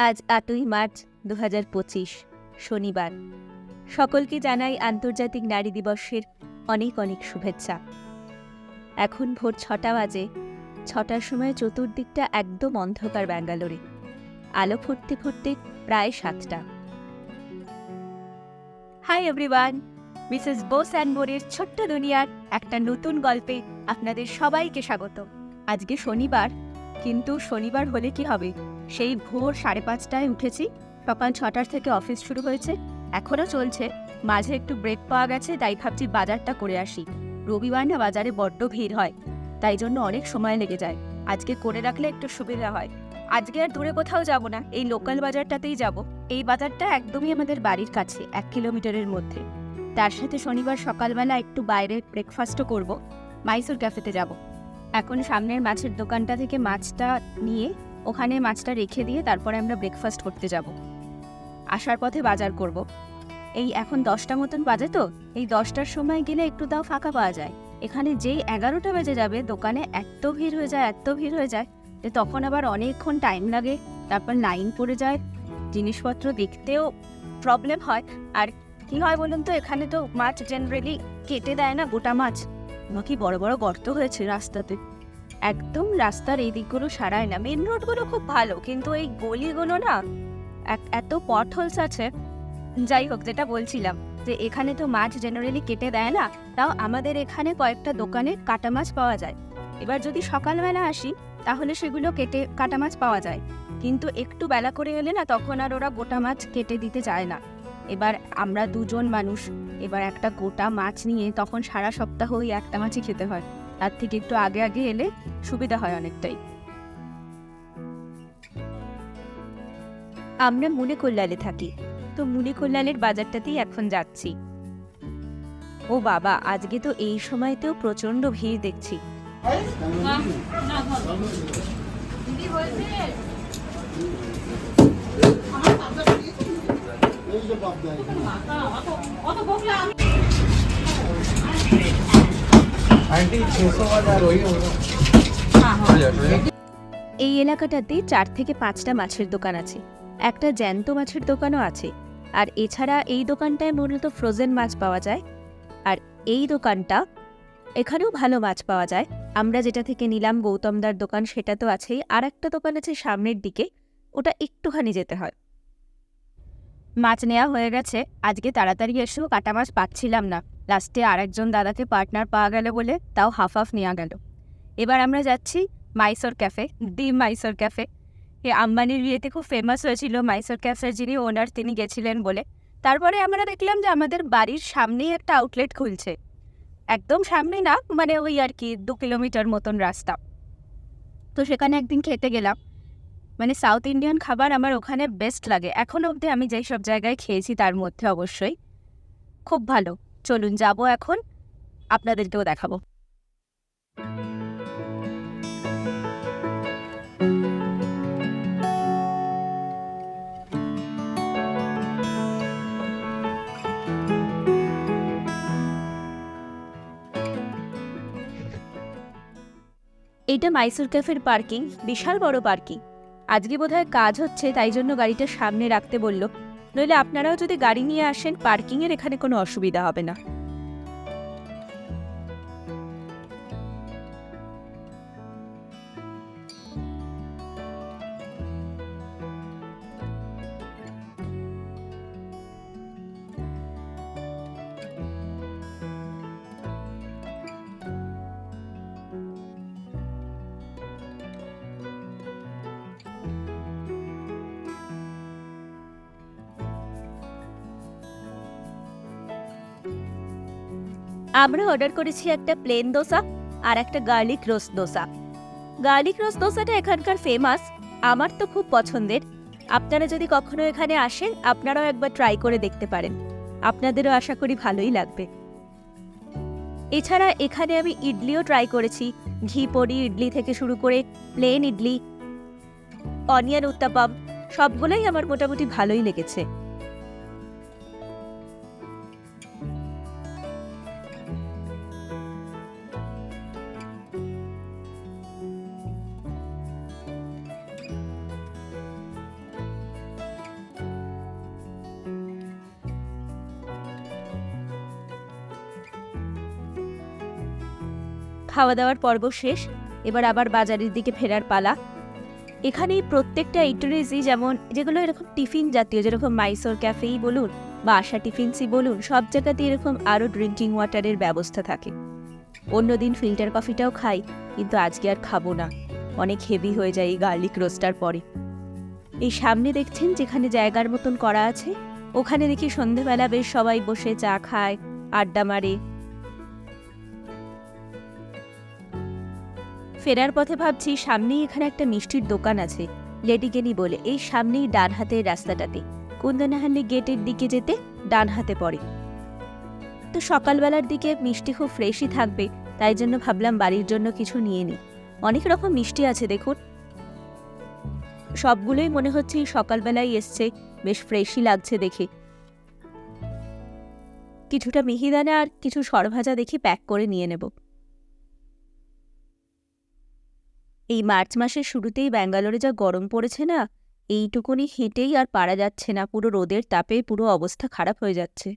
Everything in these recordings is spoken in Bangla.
আজ আটই মার্চ দু হাজার পঁচিশ, শনিবার। সকলকে জানাই আন্তর্জাতিক নারী দিবসের অনেক অনেক শুভেচ্ছা। এখন ভোর ছটা বাজে, ছটার সময় চতুর্দিকটা একদম অন্ধকার ব্যাঙ্গালোরে। আলো ফুটতে ফুটতে প্রায় সাতটা। Hi everyone Mrs Bose and মোরের ছোট্ট দুনিয়ার একটা নতুন গল্পে আপনাদের সবাইকে স্বাগত। আজকে শনিবার কিন্তু শনিবার হলে কি হবে? সেই ভোর সাড়ে পাঁচটায় উঠেছি। সকাল ছটার থেকে অফিস শুরু হয়েছে। এখনও চলছে। মাঝে একটু ব্রেক পাওয়া গেছে, তাই ভাবছি বাজারটা করে আসি। রবিবার না বাজারে বড্ড ভিড় হয়, তাই জন্য অনেক সময় লেগে যায়। আজকে করে রাখলে একটু সুবিধা হয়। আজকে আর দূরে কোথাও যাব না, এই লোকাল বাজারটাতেই যাব। এই বাজারটা একদমই আমাদের বাড়ির কাছে, এক কিলোমিটারের মধ্যে। তার সাথে শনিবার সকালবেলা একটু বাইরে ব্রেকফাস্টও করব। মাইসুর ক্যাফেতে যাব। এখন সামনের মাছের দোকানটা থেকে মাছটা নিয়ে ওখানে মাছটা রেখে দিয়ে তারপরে আমরা ব্রেকফাস্ট করতে যাব। আসার পথে বাজার করব। এই এখন দশটা মতন বাজে তো, এই দশটার সময় গেলে একটু তাও ফাঁকা পাওয়া যায়। এখানে যেই এগারোটা বেজে যাবে, দোকানে এত ভিড় হয়ে যায়, এত ভিড় হয়ে যায় যে তখন আবার অনেকক্ষণ টাইম লাগে। তারপর লাইন পড়ে যায়, জিনিসপত্র দেখতেও প্রবলেম হয়। আর কি হয় বলুন তো, এখানে তো মাছ জেনারেলি কেটে দেয় না গোটা মাছ। নাকি বড় বড় গর্ত হয়েছে রাস্তাতে? একদম রাস্তার এই দিকগুলো সারায় না। মেন রোডগুলো খুব ভালো, কিন্তু এই গলিগুলো না এত পট হোলস আছে। যাই হোক, যেটা বলছিলাম, যে এখানে তো মাছ জেনারেলি কেটে দেয় না, তাও আমাদের এখানে কয়েকটা দোকানে কাটা মাছ পাওয়া যায়। এবার যদি সকালবেলা আসি, তাহলে সেগুলো কেটে কাটা মাছ পাওয়া যায়। কিন্তু একটু বেলা করে এলে না, তখন আর ওরা গোটা মাছ কেটে দিতে চায় না। এবার আমরা দুজন মানুষ এবার একটা গোটা মাছ নিয়ে তখন সারা সপ্তাহ ওই একটা মাছই খেতে হয়। তার থেকে একটু আগে আগে এলে সুবিধা হয় অনেকটাই। আমরা মুনে কল্যাণে থাকি তো মুনে কল্যাণের বাজারটাতেই এখন যাচ্ছি। ও বাবা আজকে তো এই সময়তেও প্রচণ্ড ভিড় দেখছি। এই এলাকাটাতে চার থেকে পাঁচটা মাছের দোকান আছে। একটা জ্যান্ত মাছের দোকানও আছে। আর এছাড়া এই দোকানটায় মূলত ফ্রোজেন মাছ পাওয়া যায়। আর এই দোকানটা, এখানেও ভালো মাছ পাওয়া যায়। আমরা যেটা থেকে নিলাম গৌতমদার দোকান, সেটা তো আছেই। আর একটা দোকান আছে সামনের দিকে। ওটা একটুখানি যেতে হয়। মাছ নেওয়া হয়ে গেছে। আজকে তাড়াতাড়ি এসেও কাটা মাছ পাচ্ছিলাম না। লাস্টে আরেকজন দাদাকে পার্টনার পাওয়া গেল বলে তাও হাফ হাফ নেওয়া গেল। এবার আমরা যাচ্ছি Mysore cafe, the Mysore cafe. এ আম্বানির বিয়েতে খুব ফেমাস হয়েছিল মাইসোর ক্যাফের যিনি ওনার তিনি গেছিলেন বলে। তারপরে আমরা দেখলাম যে আমাদের বাড়ির সামনেই একটা আউটলেট খুলছে। একদম সামনে না মানে ওই আর কি দু কিলোমিটার মতন রাস্তা। তো সেখানে একদিন খেতে গেলাম। মানে সাউথ ইন্ডিয়ান খাবার আমার ওখানে বেস্ট লাগে। এখন অবধি আমি যেই সব জায়গায় খেয়েছি তার মধ্যে অবশ্যই। খুব ভালো। চলুন যাব এখন। আপনাদেরকেও দেখাবো। এইটা মাইসুর ক্যাফের পার্কিং বিশাল বড় পার্কিং আজকে বোধহয় কাজ হচ্ছে, তাই জন্য গাড়িটা সামনে রাখতে বলল। নইলে আপনারাও যদি গাড়ি নিয়ে আসেন, পার্কিংয়ের এখানে কোনো অসুবিধা হবে না। আমরা অর্ডার করেছি একটা প্লেন দোসা আর একটা garlic roast dosa garlic roast দোসাটা এখানকার ফেমাস আমার তো খুব পছন্দের। আপনারা যদি কখনো এখানে আসেন, আপনারাও একবার ট্রাই করে দেখতে পারেন। আপনাদেরও আশা করি ভালোই লাগবে। এছাড়া এখানে আমি ইডলিও ট্রাই করেছি। ঘি পড়ি ইডলি থেকে শুরু করে প্লেন ইডলি অনিয়ন উত্তাপাম, সবগুলোই আমার মোটামুটি ভালোই লেগেছে। খাওয়া দাওয়ার পর্ব শেষ, এবার আবার বাজারের দিকে ফেরার পালা। এখানে প্রত্যেকটা ইটারিজই যেমন, যেগুলো এরকম টিফিন জাতীয়, যেরকম মাইসোর ক্যাফেই বলুন বা আশা টিফিনসই বলুন, সব জায়গাতে এরকম আরও ড্রিঙ্কিং ওয়াটারের ব্যবস্থা থাকে। অন্যদিন ফিল্টার কফিটাও খাই, কিন্তু আজকে আর খাব না। অনেক হেভি হয়ে যায় এই গার্লিক রোস্টার পরে। এই সামনে দেখছেন যেখানে জায়গার মতন করা আছে? ওখানে দেখি সন্ধেবেলা বেশ সবাই বসে চা খায়, আড্ডা মারে ফেরার পথে ভাবছি সামনেই এখানে একটা মিষ্টির দোকান আছে। লেডিকেনি বলে, এই সামনেই ডান হাতের রাস্তাটাতে। কুন্দনাহাল্লি গেটের দিকে যেতে ডান হাতে পড়ে। তো সকালবেলার দিকে মিষ্টি খুব ফ্রেশই থাকবে, তাই জন্য ভাবলাম বাড়ির জন্য কিছু নিয়ে নিই অনেক রকম মিষ্টি আছে, দেখুন। সবগুলোই মনে হচ্ছে সকালবেলায় এসছে, বেশ ফ্রেশই লাগছে দেখে। কিছুটা মিহিদানা আর কিছু সরভাজা দেখি প্যাক করে নিয়ে নেব। এই মার্চ মাসের শুরুতেই ব্যাঙ্গালোরে যা গরম পড়েছে না, এইটুকুনি হেঁটেই আর পারা যাচ্ছে না, পুরো রোদের তাপে পুরো অবস্থা খারাপ হয়ে যাচ্ছে।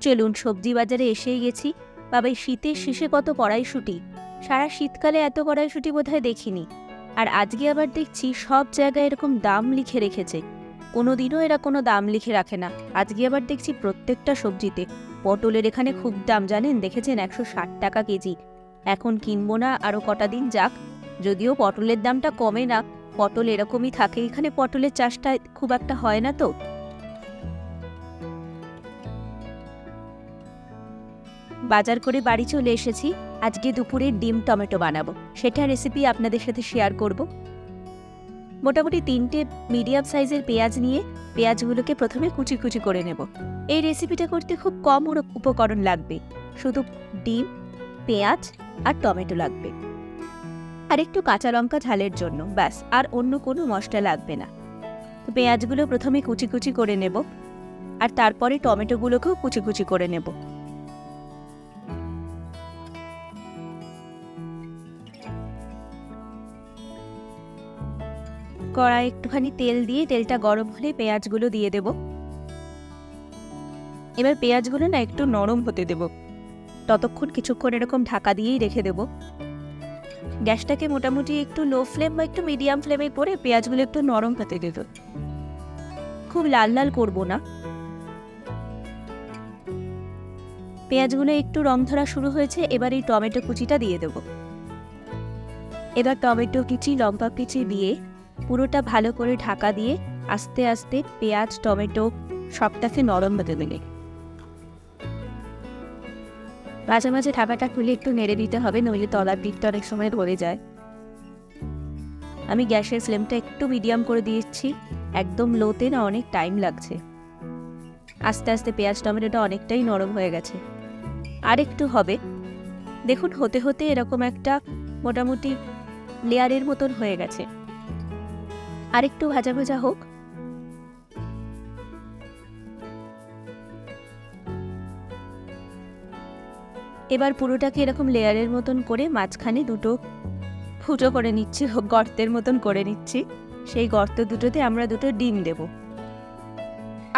চলুন সবজি বাজারে এসেই গেছি। বাবা শীতের শেষে কত কড়াইশুটি। সারা শীতকালে এত কড়াইশুটি বোধহয় দেখিনি। আর আজকে আবার দেখছি সব জায়গায় এরকম দাম লিখে রেখেছে। কোনোদিনও এরা কোনো দাম লিখে রাখে না। আজকে আবার দেখছি প্রত্যেকটা সবজিতে। পটলের এখানে খুব দাম, জানেন? দেখেছেন? একশো ষাট টাকা কেজি। এখন কিনবো না আরও কটা দিন যাক। যদিও পটলের দামটা কমে না, পটল এরকমই থাকে, এখানে পটলের চাষটা খুব একটা হয় না তো। বাজার করে বাড়ি চলে এসেছি, আজকে দুপুরে ডিম টমেটো বানাবো, সেটা রেসিপি আপনাদের সাথে শেয়ার করব। মোটামুটি তিনটে মিডিয়াম সাইজের পেঁয়াজ নিয়ে, পেঁয়াজগুলোকে প্রথমে কুচি কুচি করে নেব। এই রেসিপিটা করতে খুব কম উপকরণ লাগবে, শুধু ডিম, পেঁয়াজ আর টমেটো লাগবে। আর একটু কাঁচা লঙ্কা ঝালের জন্য, ব্যাস, আর অন্য কোনো মশলা লাগবে না। তো পেঁয়াজগুলো প্রথমে কুচি কুচি করে নেব, আর তারপরে টমেটোগুলোকেও কুচি কুচি করে নেব। কড়াই একটুখানি তেল দিয়ে, তেলটা গরম হলে পেঁয়াজগুলো দিয়ে দেব। এবার পেঁয়াজগুলো না একটু নরম হতে দেব। ততক্ষণ কিছুক্ষণ এরকম ঢাকা দিয়েই রেখে দেব। গ্যাসটাকে মোটামুটি একটু লো ফ্লেম বা একটু মিডিয়াম ফ্লেমে করে পেঁয়াজগুলো একটু নরম হতে দেব। খুব লাল লাল করব না। পেঁয়াজগুলো একটু রং ধরা শুরু হয়েছে, এবার এই টমেটো কুচিটা দিয়ে দেব। এবার টমেটো কুচি, লঙ্কা কুচি দিয়ে পুরোটা ভালো করে ঢাকা দিয়ে আস্তে আস্তে পেঁয়াজ, টমেটো সবটাকে নরম হতে দেবে। মাঝে মাঝে ঢাকাটা খুলে একটু নেড়ে দিতে হবে, নইলে তলার দিকটা অনেক সময় ধরে যায়। আমি গ্যাসের ফ্লেমটা একটু মিডিয়াম করে দিয়েছি, একদম লোতে না অনেক টাইম লাগছে। আস্তে আস্তে পেঁয়াজ টমেটোটা অনেকটাই নরম হয়ে গেছে। আর একটু হবে। দেখুন, হতে হতে এরকম একটা মোটামুটি লেয়ারের মতন হয়ে গেছে। আরেকটু ভাজা ভাজা হোক। এবার পুরোটাকে এরকম লেয়ারের মতন করে মাঝখানে দুটো ফুটো করে নিচ্ছি গর্তের মতন করে নিচ্ছি। সেই গর্ত দুটোতে আমরা দুটো ডিম দেব।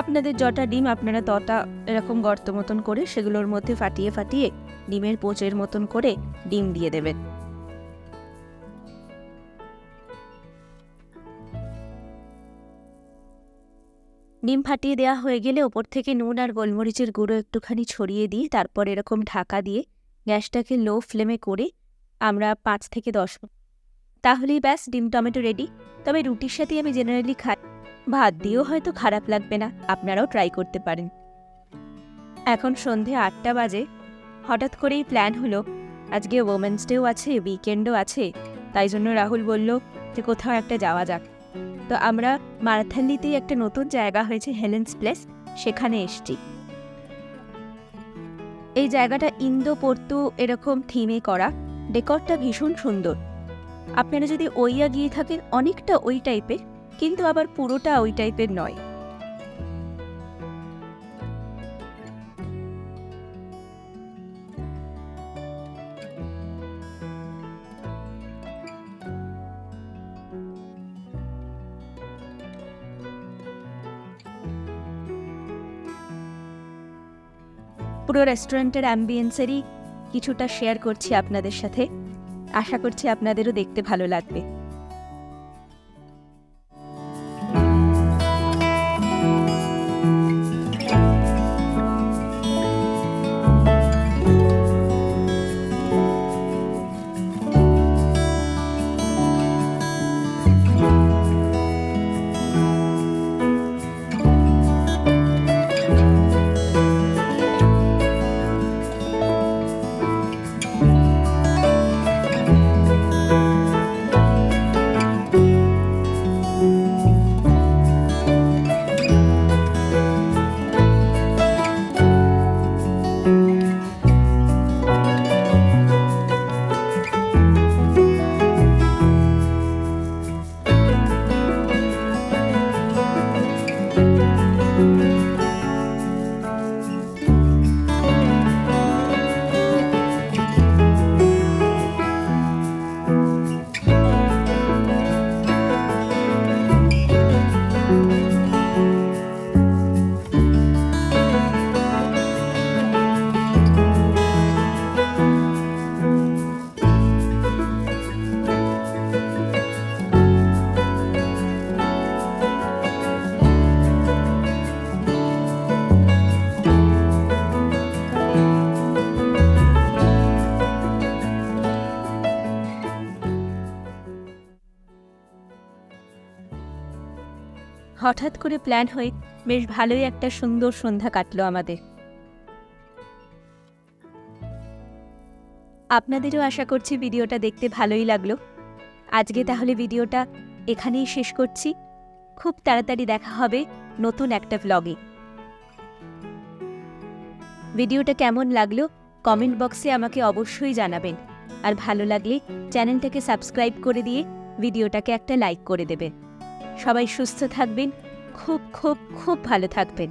আপনাদের যটা ডিম, আপনারা তটা এরকম গর্ত মতন করে সেগুলোর মধ্যে ফাটিয়ে ফাটিয়ে ডিমের পোচের মতন করে ডিম দিয়ে দেবেন। ডিম ফাটিয়ে দেওয়া হয়ে গেলে ওপর থেকে নুন আর গোলমরিচের গুঁড়ো একটুখানি ছড়িয়ে দিই, তারপর এরকম ঢাকা দিয়ে গ্যাসটাকে লো ফ্লেমে করে আমরা পাঁচ থেকে দশ তাহলেই ব্যাস, ডিম টমেটো রেডি তবে রুটির সাথে আমি জেনারেলি খাই। ভাত দিয়েও হয়তো খারাপ লাগবে না, আপনারাও ট্রাই করতে পারেন। এখন সন্ধে আটটা বাজে। হঠাৎ করেই প্ল্যান হলো। আজকে ওমেন্স ডেও আছে উইকেন্ডও আছে। তাই জন্য রাহুল বলল যে কোথাও একটা যাওয়া যাক। তো আমরা মারাথাল্লিতেই একটা নতুন জায়গা হয়েছে হেলেন্স প্লেস, সেখানে এসছি। এই জায়গাটা ইন্দো পর্তু এরকম থিমে করা, ডেকরটা ভীষণ সুন্দর। আপনারা যদি ওইয়া গিয়ে থাকেন, অনেকটা ওই টাইপের কিন্তু আবার পুরোটা ওই টাইপের নয়। পুরো রেস্টুরেন্টের অ্যাম্বিয়েন্সেরই কিছুটা শেয়ার করছি আপনাদের সাথে। আশা করছি আপনাদেরও দেখতে ভালো লাগবে। হঠাৎ করে প্ল্যান হয়ে বেশ ভালোই একটা সুন্দর সন্ধ্যা কাটলো আমাদের। আপনাদেরও আশা করছি ভিডিওটা দেখতে ভালোই লাগল। আজকে তাহলে ভিডিওটা এখানেই শেষ করছি। খুব তাড়াতাড়ি দেখা হবে নতুন একটা ভ্লগে ভিডিওটা কেমন লাগল কমেন্ট বক্সে আমাকে অবশ্যই জানাবেন। আর ভালো লাগলে চ্যানেলটাকে সাবস্ক্রাইব করে দিয়ে ভিডিওটাকে একটা লাইক করে দেবেন। সবাই সুস্থ থাকবেন খুব খুব খুব ভালো থাকবেন।